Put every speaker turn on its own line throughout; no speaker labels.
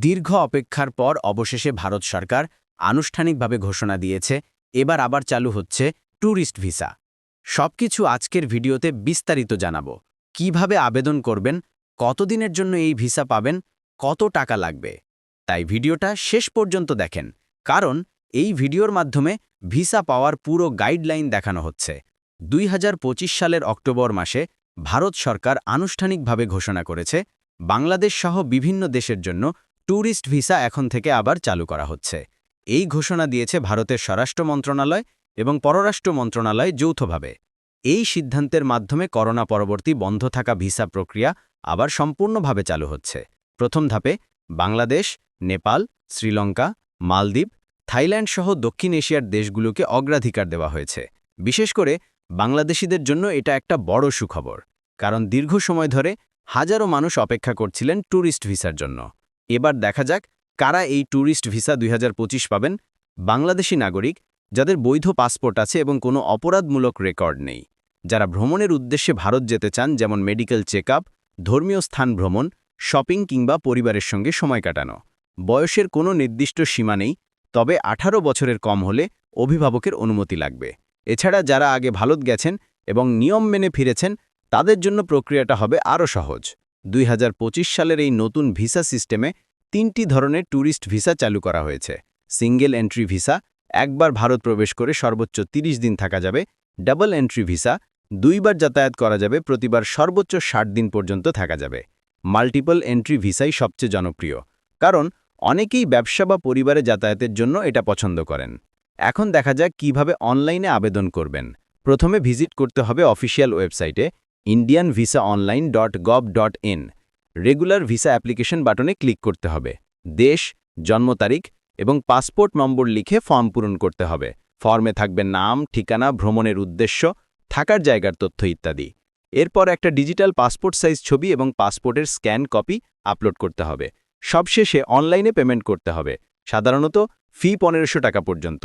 দীর্ঘ অপেক্ষার পর অবশেষে ভারত সরকার আনুষ্ঠানিকভাবে ঘোষণা দিয়েছে, এবার আবার চালু হচ্ছে ট্যুরিস্ট ভিসা। সবকিছু আজকের ভিডিওতে বিস্তারিত জানাব। কীভাবে আবেদন করবেন, কতদিনের জন্য এই ভিসা পাবেন, কত টাকা লাগবে? তাই ভিডিওটা শেষ পর্যন্ত দেখেন, কারণ এই ভিডিওর মাধ্যমে ভিসা পাওয়ার পুরো গাইডলাইন দেখানো হচ্ছে। দুই হাজার পঁচিশ সালের অক্টোবর মাসে ভারত সরকার আনুষ্ঠানিকভাবে ঘোষণা করেছে, বাংলাদেশ সহ বিভিন্ন দেশের জন্য ট্যুরিস্ট ভিসা এখন থেকে আবার চালু করা হচ্ছে। এই ঘোষণা দিয়েছে ভারতের স্বরাষ্ট্র মন্ত্রণালয় এবং পররাষ্ট্র মন্ত্রণালয় যৌথভাবে। এই সিদ্ধান্তের মাধ্যমে করোনা পরবর্তী বন্ধ থাকা ভিসা প্রক্রিয়া আবার সম্পূর্ণভাবে চালু হচ্ছে। প্রথম ধাপে বাংলাদেশ, নেপাল, শ্রীলঙ্কা, মালদ্বীপ থাইল্যান্ড সহ দক্ষিণ এশিয়ার দেশগুলোকে অগ্রাধিকার দেওয়া হয়েছে। বিশেষ করে বাংলাদেশিদের জন্য এটা একটা বড় সুখবর, কারণ দীর্ঘ সময় ধরে হাজারো মানুষ অপেক্ষা করছিলেন ট্যুরিস্ট ভিসার জন্য। এবার দেখা যাক কারা এই ট্যুরিস্ট ভিসা দুই হাজার পঁচিশ পাবেন বাংলাদেশি নাগরিক যাদের বৈধ পাসপোর্ট আছে এবং কোনো অপরাধমূলক রেকর্ড নেই। যারা ভ্রমণের উদ্দেশ্যে ভারত যেতে চান, যেমন মেডিকেল চেক ধর্মীয় স্থান ভ্রমণ, শপিং কিংবা পরিবারের সঙ্গে সময় কাটানো। বয়সের কোনো নির্দিষ্ট সীমা নেই, তবে ১৮ বছরের কম হলে অভিভাবকের অনুমতি লাগবে। এছাড়া যারা আগে ভারত গেছেন এবং নিয়ম মেনে ফিরেছেন, তাদের জন্য প্রক্রিয়াটা হবে আরও সহজ। দুই হাজার পঁচিশ সালের এই নতুন ভিসা সিস্টেমে তিনটি ধরনের ট্যুরিস্ট ভিসা চালু করা হয়েছে। সিঙ্গেল এন্ট্রি ভিসা, একবার ভারত প্রবেশ করে সর্বোচ্চ ৩০ দিন থাকা যাবে। ডাবল এন্ট্রি ভিসা, দুইবার যাতায়াত করা যাবে, প্রতিবার সর্বোচ্চ ষাট দিন পর্যন্ত থাকা যাবে। মাল্টিপল এন্ট্রি ভিসাই সবচেয়ে জনপ্রিয়, কারণ অনেকেই ব্যবসা বা পরিবারে যাতায়াতের জন্য এটা পছন্দ করেন। এখন দেখা যাক কীভাবে অনলাইনে আবেদন করবেন। প্রথমে ভিজিট করতে হবে অফিসিয়াল ওয়েবসাইটে Indian visa online dot gov dot in regular visa application বাটনে ক্লিক করতে হবে। দেশ, জন্ম তারিখ এবং পাসপোর্ট নম্বর লিখে ফর্ম পূরণ করতে হবে। ফর্মে থাকবে নাম, ঠিকানা, ভ্রমণের উদ্দেশ্য, থাকার জায়গার তথ্য ইত্যাদি। এরপর একটা ডিজিটাল পাসপোর্ট সাইজ ছবি এবং পাসপোর্টের স্ক্যান কপি আপলোড করতে হবে। সবশেষে অনলাইনে পেমেন্ট করতে হবে। সাধারণত ফি পনেরোশো টাকা পর্যন্ত।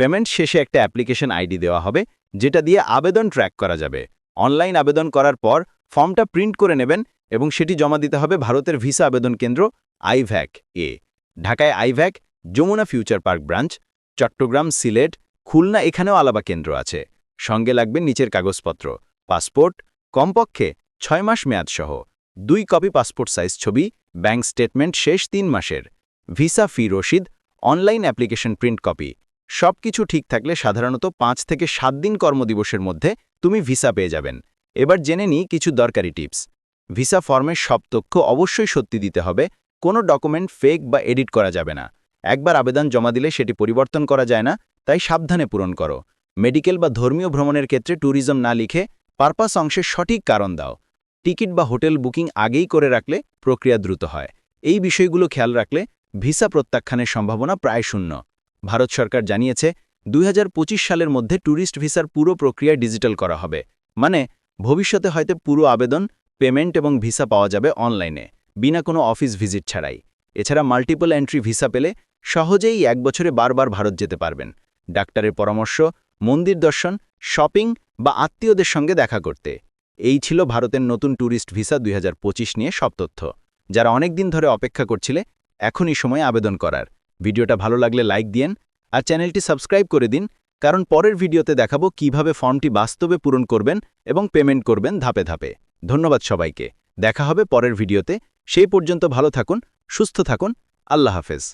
পেমেন্ট শেষে একটা অ্যাপ্লিকেশন আইডি দেওয়া হবে, যেটা দিয়ে আবেদন ট্র্যাক করা যাবে। অনলাইন আবেদন করার পর ফর্মটা প্রিন্ট করে নেবেন এবং সেটি জমা দিতে হবে ভারতের ভিসা আবেদন কেন্দ্র আইভ্যাক এ। ঢাকায় IVAC, Jamuna future park branch, Chittagong Sylhet, Khulna এখানেও আলাবা কেন্দ্র আছে। সঙ্গে লাগবে নিচের কাগজপত্র, পাসপোর্ট, কমপক্ষে ছয় মাস মেয়াদসহ দুই কপি পাসপোর্ট সাইজ ছবি, ব্যাংক স্টেটমেন্ট শেষ তিন মাসের। ভিসা ফি রসিদ, অনলাইন অ্যাপ্লিকেশন প্রিন্ট কপি। সব কিছু ঠিক থাকলে সাধারণত পাঁচ থেকে সাত দিন কর্মদিবসের মধ্যে তুমি ভিসা পেয়ে যাবেন। এবার জেনে নিই কিছু দরকারি টিপস। ভিসা ফর্মের সব তথ্য অবশ্যই সত্যি দিতে হবে, কোনো ডকুমেন্ট ফেক বা এডিট করা যাবে না। একবার আবেদন জমা দিলে সেটি পরিবর্তন করা যায় না, তাই সাবধানে পূরণ করো। মেডিকেল বা ধর্মীয় ভ্রমণের ক্ষেত্রে ট্যুরিজম না লিখে পারপাস অংশের সঠিক কারণ দাও। টিকিট বা হোটেল বুকিং আগেই করে রাখলে প্রক্রিয়া দ্রুত হয়। এই বিষয়গুলো খেয়াল রাখলে ভিসা প্রত্যাখ্যানের সম্ভাবনা প্রায় শূন্য। ভারত সরকার জানিয়েছে, দুই হাজার পঁচিশ সালের মধ্যে ট্যুরিস্ট ভিসার পুরো প্রক্রিয়া ডিজিটাল করা হবে। মানে ভবিষ্যতে হয়তো পুরো আবেদন, পেমেন্ট এবং ভিসা পাওয়া যাবে অনলাইনে, বিনা কোনো অফিস ভিজিট ছাড়াই। এছাড়া মাল্টিপল এন্ট্রি ভিসা পেলে সহজেই এক বছরে বারবার ভারত যেতে পারবেন। ডাক্তারের পরামর্শ, মন্দির দর্শন, শপিং বা আত্মীয়দের সঙ্গে দেখা করতে। এই ছিল ভারতের নতুন ট্যুরিস্ট ভিসা দুই হাজার পঁচিশ নিয়ে সব তথ্য। যারা অনেক দিন ধরে অপেক্ষা করছিলে, এখনই সময় আবেদন করার। ভিডিওটা ভালো লাগলে লাইক দিয়েন আর চ্যানেলটি সাবস্ক্রাইব করে দিন, কারণ পরের ভিডিওতে দেখাবো কীভাবে ফর্মটি বাস্তবে পূরণ করবেন এবং পেমেন্ট করবেন ধাপে ধাপে। ধন্যবাদ সবাইকে। দেখা হবে পরের ভিডিওতে। সেই পর্যন্ত ভালো থাকুন, সুস্থ থাকুন। আল্লাহ হাফেজ।